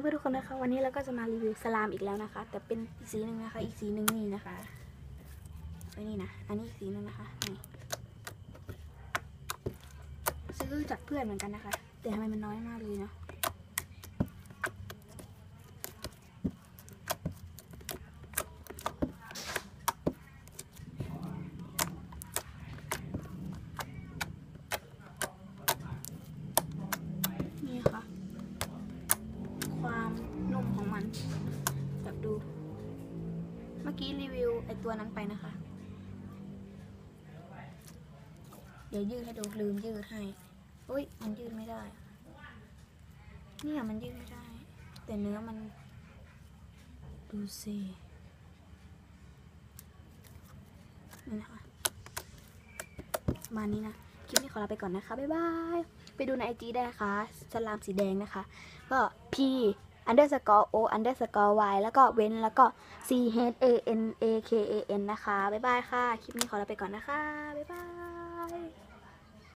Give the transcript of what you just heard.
เพื่อนทุกคนนะคะ วันนี้เราก็จะมารีวิวสลามอีกแล้วนะคะ แต่เป็นอีกสีหนึ่งนะคะ อีกสีหนึ่งนี่นะคะไว้นี่นะ อันนี้อีกสีหนึ่งนะคะนี่ซื้อจากเพื่อนเหมือนกันนะคะ แต่ทำไมมันน้อยมากเลยเนาะนี่ค่ะ ความ นุ่มของมันแบบดู เมื่อกี้รีวิวไอตัวนั้นไปนะคะ เดี๋ยวยืดให้ดูลืมยืดให้อุ้ยมันยืดไม่ได้ เนี่ยมันยืดไม่ได้ แต่เนื้อมัน ดูสินี่นะคะมานี้นะ คลิปนี้ขอลาไปก่อนนะคะ บ๊ายบาย ไปดูในไอจีได้นะคะ สลามสีแดงนะคะ ก็ P underscore O underscore Y แล้วก็เว้นแล้วก็ C H A N A K A N นะคะ บ๊ายบายค่ะ คลิปนี้ขอลาไปก่อนนะคะ บ๊ายบาย